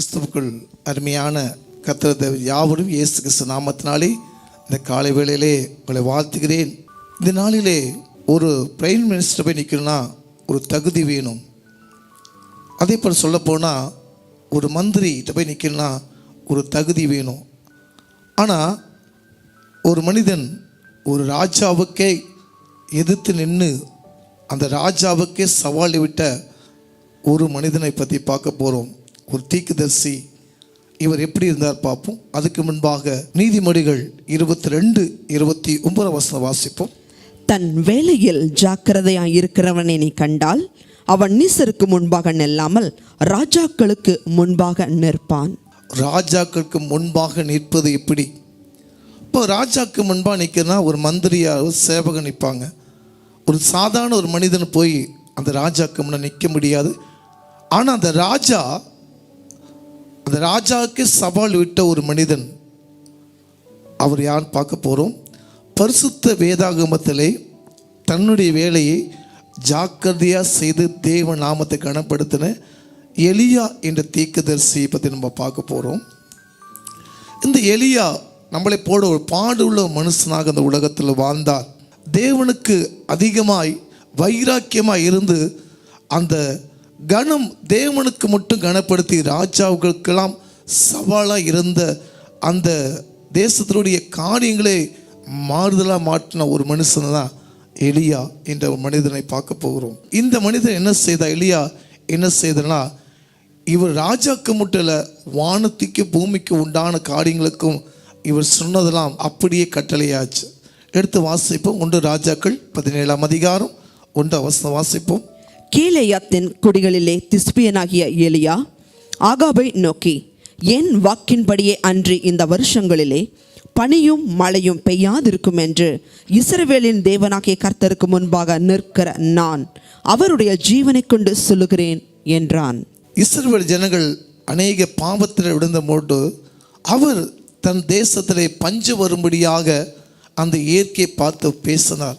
கிறிஸ்துவுக்குள் அருமையான கத்திரத யாவரும் இயேசு கிறிஸ்து நாமத்தினாலே இந்த காலை வேளையிலே உங்களை வாழ்த்துகிறேன். இந்த நாளிலே ஒரு பிரைம் மினிஸ்டர் போய் நிற்கணும்னா ஒரு தகுதி வேணும். அதே போல் சொல்லப்போனால் ஒரு மந்திரிகிட்ட போய் நிற்கணும்னா ஒரு தகுதி வேணும். ஆனால் ஒரு மனிதன் ஒரு ராஜாவுக்கே எதிர்த்து நின்று அந்த ராஜாவுக்கே சவால் விட்ட ஒரு மனிதனை பற்றி பார்க்க போகிறோம் ஒரு தீக்குதர்சி இவர் எப்படி இருந்தார் பார்ப்போம். அதுக்கு முன்பாக நீதிமொழிகள் இருபத்தி ரெண்டு இருபத்தி ஒன்பது வசனம் வாசிப்போம். தன் வேலையில் ஜாக்கிரதையாய் இருக்கிறவனை நீ கண்டால் அவன் நீசருக்கு முன்பாக நில்லாமல் ராஜாக்களுக்கு முன்பாக நிற்பான். ராஜாக்களுக்கு முன்பாக நிற்பது எப்படி? இப்போ ராஜாக்கு முன்பாக நிற்கிறனா ஒரு மந்திரியா ஒரு சேவகன் நிற்பாங்க. ஒரு சாதாரண ஒரு மனிதன் போய் அந்த ராஜாக்கு முன்னே நிற்க முடியாது. ஆனால் அந்த ராஜா அந்த ராஜாவுக்கு சவால் விட்ட ஒரு மனிதன் அவர் யார் பார்க்க போகிறோம் பரிசுத்த வேதாகமத்திலே தன்னுடைய வேலையை ஜாக்கிரதையாக செய்து தேவ நாமத்தை கனப்படுத்தின எலியா என்ற தீக்கதரிசியை பற்றி நம்ம பார்க்க போகிறோம் இந்த எலியா நம்மளை போல ஒரு பாடுள்ள மனுஷனாக இந்த உலகத்தில் வாழ்ந்தார். தேவனுக்கு அதிகமாய் வைராக்கியமாக இருந்து அந்த கணம் தேவனுக்கு மட்டும் கனப்படுத்தி ராஜாவுகளுக்கெல்லாம் சவாலாக இருந்த அந்த தேசத்தினுடைய காரியங்களை மாறுதலாக மாற்றின ஒரு மனுஷன் தான் எலியா என்ற ஒரு மனிதனை பார்க்க போகிறோம். இந்த மனிதன் என்ன செய்தா? எலியா என்ன செய்தனா இவர் ராஜாக்கு மட்டும் இல்லை வானத்துக்கு பூமிக்கு உண்டான காரியங்களுக்கும் இவர் சொன்னதெல்லாம் அப்படியே கட்டளையாச்சு. எடுத்து வாசிப்போம். ஒன்று ராஜாக்கள் பதினேழாம் அதிகாரம். ஒன்று அவசரம் வாசிப்போம். கீழேயாத்தின் குடிகளிலே திஸ்பியனாகிய எலியா ஆகாபை நோக்கி என் வாக்கின்படியே அன்றி இந்த வருஷங்களிலே பனியும் மழையும் பெய்யாதிருக்கும் என்று இஸ்ரவேலின் தேவனாகிய கர்த்தருக்கு முன்பாக நிற்கிற நான் அவருடைய ஜீவனை கொண்டு சொல்லுகிறேன் என்றான். இஸ்ரவேல் ஜனங்கள் அநேக பாவத்தில் விழுந்த போது அவர் தன் தேசத்திலே பஞ்சு வரும்படியாக அந்த இயற்கையை பார்த்து பேசினார்.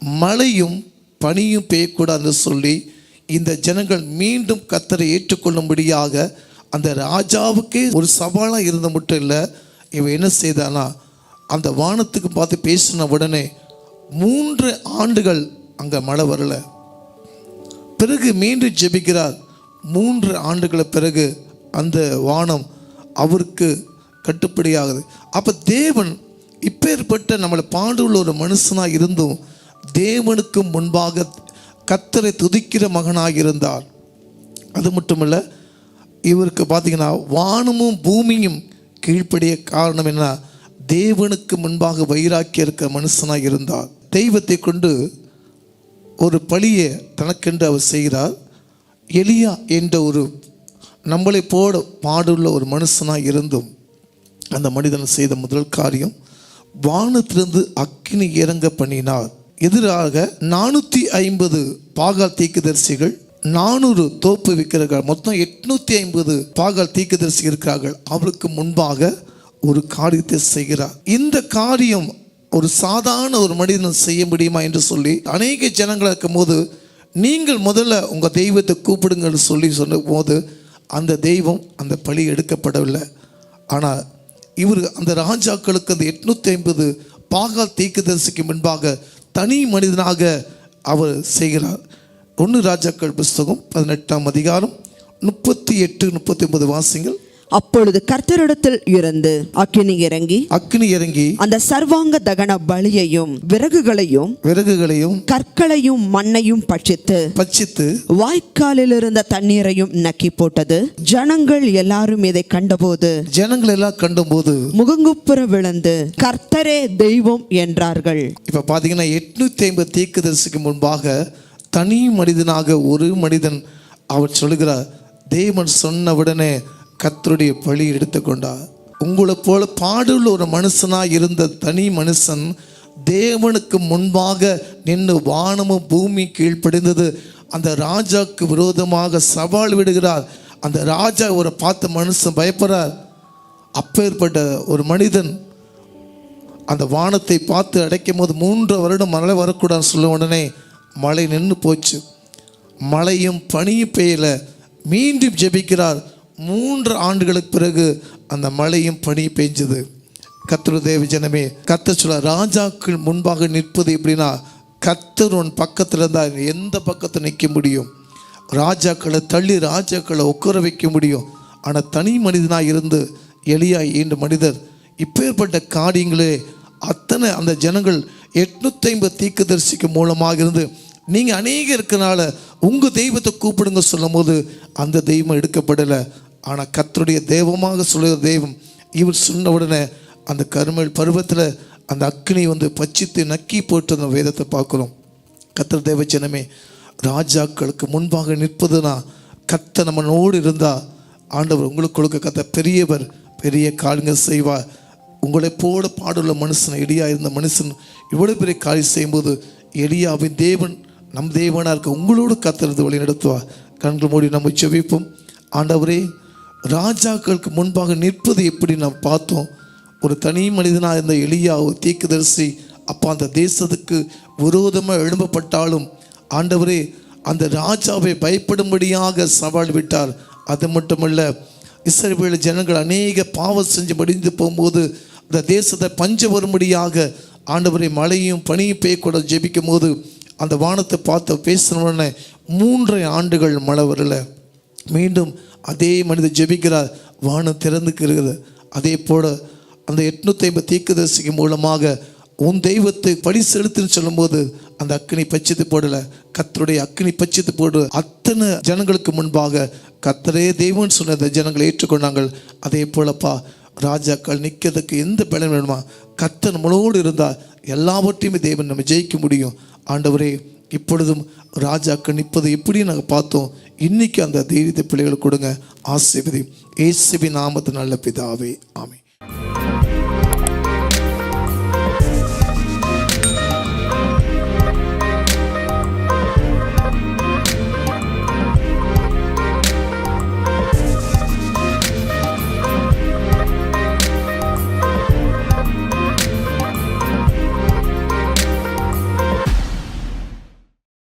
மழையும் பனியும் பெய்யக்கூடாதுன்னு சொல்லி இந்த ஜனங்கள் மீண்டும் கத்தரை ஏற்றுக்கொள்ளும்படியாக அந்த ராஜாவுக்கே ஒரு சவாலாக இருந்த மட்டும் இல்லை இவன் என்ன செய்தானா அந்த வானத்துக்கு பார்த்து பேசின உடனே மூன்று ஆண்டுகள் அங்கே மழை வரலை. பிறகு மீண்டும் ஜெபிக்கிறார். மூன்று ஆண்டுகள பிறகு அந்த வானம் அவருக்கு கட்டுப்படியாகுது. அப்போ தேவன் இப்பேற்பட்ட நம்மளை பாடுள்ள ஒரு மனுஷனாக இருந்தும் தேவனுக்கு முன்பாக கத்தரை துதிக்கிற மகனாக இருந்தார் அது மட்டுமல்ல இவருக்கு பார்த்தீங்கன்னா வானமும் பூமியும் கீழ்ப்படிய காரணம் என்ன? தேவனுக்கு முன்பாக வைராக்கி இருக்க மனுஷனாக இருந்தார். தெய்வத்தை கொண்டு ஒரு பழியை தனக்கென்று அவர் செய்கிறார். எலியா என்ற ஒரு நம்மளை போட பாடுள்ள ஒரு மனுஷனாக இருந்தும் அந்த மனிதன் செய்த முதல் காரியம் வானத்திலிருந்து அக்கினி இறங்க பண்ணினார். எதிராக நானூற்றி ஐம்பது பாகால் தீக்குதரிசிகள் நானூறு தோப்பு விற்கிறார்கள் மொத்தம் எட்நூத்தி ஐம்பது பாகால் தீக்குதரிசி இருக்கிறார்கள். அவருக்கு முன்பாக ஒரு காரியத்தை செய்கிறார். இந்த காரியம் ஒரு சாதாரண ஒரு மனிதன் செய்ய முடியுமா என்று சொல்லி அநேக ஜனங்கள் இருக்கும்போது நீங்கள் முதல்ல உங்கள் தெய்வத்தை கூப்பிடுங்கன்னு சொல்லி சொன்ன போது அந்த தெய்வம் அந்த பழி எடுக்கப்படவில்லை. ஆனால் இவர் அந்த ராஜாக்களுக்கு அந்த எட்நூற்றி ஐம்பது பாகால் தீக்குதரிசிக்கு முன்பாக தனி மனிதனாக அவர் செய்கிறார். ஒன்று ராஜாக்கள் புஸ்தகம் பதினெட்டாம் அதிகாரம் முப்பத்தி எட்டு முப்பத்தி ஒன்பது வாசிங்கள் அப்பொழுது கர்த்தரிடத்தில் இருந்து அக்கினி இறங்கி அக்னி இறங்கி அந்த சர்வாங்க தகன பலியையும் விறகுகளையும் விறகுகளையும் கற்களையும் மண்ணையும் பட்சித்து பட்சித்து வாய்க்காலில் இருந்த தண்ணீரையும் நக்கி போட்டது. ஜனங்கள் எல்லாரும் இதை கண்டபோது ஜனங்கள் எல்லாம் கண்டும்போது முகங்குப்புற விழுந்து கர்த்தரே தெய்வம் என்றார்கள். இப்போ பார்த்தீங்கன்னா எட்நூத்தி ஐம்பது தீக்குதரிசிக்கு முன்பாக தனி மனிதனாக ஒரு மனிதன் அவர் சொல்லுகிறார் தேவன் சொன்ன உடனே கத்தருடைய பழி எடுத்துக்கொண்டார் உங்களை போல பாடுள்ள ஒரு மனுஷனாக இருந்த தனி மனுஷன் தேவனுக்கு முன்பாக நின்று வானமும் பூமி கீழ்ப்படிந்தது. அந்த ராஜாக்கு விரோதமாக சவால் விடுகிறார். அந்த ராஜா ஒரு பார்த்த மனுஷன் பயப்படுறார். அப்பேற்பட்ட ஒரு மனிதன் அந்த வானத்தை பார்த்து அடைக்கும் போது மூன்று வருடம் மழை வரக்கூடாதுன்னு சொல்ல உடனே மழை நின்று போச்சு. மழையும் பனியும் பெய்யல. மீண்டும் ஜெபிக்கிறார். மூன்று ஆண்டுகளுக்கு பிறகு அந்த மழையும் பனி பெஞ்சது கத்தரு தேவ ஜனமே கத்தர் சொல்ல ராஜாக்கள் முன்பாக நிற்பது எப்படின்னா கத்தர் உன் பக்கத்தில் இருந்தால் எந்த பக்கத்தில் நிற்க முடியும்? ராஜாக்களை தள்ளி ராஜாக்களை உட்கார வைக்க முடியும். ஆனால் தனி மனிதனாக இருந்து எளியா ஈண்ட மனிதர். இப்பேற்பட்ட காரியங்களே அத்தனை அந்த ஜனங்கள் எட்நூத்தி ஐம்பது தரிசிக்கும் மூலமாக இருந்து நீங்கள் அநேக இருக்கனால உங்கள் தெய்வத்தை கூப்பிடுங்க சொல்லும்போது அந்த தெய்வம் எடுக்கப்படலை. ஆனால் கத்தருடைய தெய்வமாக சொல்கிற தெய்வம் இவர் சொன்ன உடனே அந்த கருமல் பருவத்தில் அந்த அக்னி வந்து பச்சித்து நக்கி போட்டு அந்த வேதத்தை பார்க்குறோம். கத்தர் தேவ ஜனமே ராஜாக்களுக்கு முன்பாக நிற்பதுனா கத்த நம்மளோடு இருந்தால் ஆண்டவர் உங்களுக்கு கொடுக்க கத்த பெரியவர் பெரிய காரியங்க செய்வார் உங்களை போல பாடுள்ள மனுஷன் எளியா இருந்த மனுஷன் இவ்வளோ பெரிய காரியம் செய்யும்போது எளியாவின் தேவன் நம் தேவனாக இருக்க உங்களோடு கத்திருந்து வழி நடத்துவார் கண்கள் மூடி நம்ம செவிப்போம். ஆண்டவரே ராஜாக்களுக்கு முன்பாக நிற்பது எப்படி நாம் பார்த்தோம்? ஒரு தனி மனிதனாக இருந்த எளியா ஒரு தீர்க்கதரிசி அப்போ அந்த தேசத்துக்கு விரோதமாக எழும்பப்பட்டாலும் ஆண்டவரே அந்த ராஜாவை பயப்படும்படியாக சவால் விட்டார். அது மட்டுமல்ல இஸ்ரேல் ஜனங்கள் அநேக பாவம் செஞ்சு மடிந்து போகும்போது அந்த தேசத்தை பஞ்ச வரும்படியாக ஆண்டவரை மழையும் பனியும் பெய்யக்கூட ஜெபிக்கும் போது அந்த வானத்தை பார்த்து பேசினவுடனே மூன்றரை ஆண்டுகள் மழை வரல. மீண்டும் அதே மனிதர் ஜெபிக்கிறார் வானம் திறந்துக்கிறது அதே போல அந்த எட்நூத்தி ஐம்பது தீர்க்கதரிசிக்கு மூலமாக உன் தெய்வத்தை படி செலுத்துன்னு சொல்லும்போது அந்த அக்னி பச்சித்து போடல. கத்தருடைய அக்னி பச்சித்து போடு. அத்தனை ஜனங்களுக்கு முன்பாக கத்தரே தெய்வம்னு சொன்னதை ஜனங்களை ஏற்றுக்கொண்டாங்கள் அதே போலப்பா ராஜாக்கள் நிற்கிறதுக்கு எந்த பலன் வேணுமா? கத்தன் நம்மளோடு இருந்தால் எல்லாவற்றையுமே தேவன் நம்ம ஜெயிக்க முடியும். ஆண்டவரே இப்பொழுதும் ராஜாக்கள் நிற்பது எப்படி நாங்கள் பார்த்தோம். இன்னைக்கு அந்த தைரியத்தை பிள்ளைகளுக்கு கொடுங்க. ஆசிர்வதி ஏசுபி நாமத்து நல்ல பிதாவே. ஆமை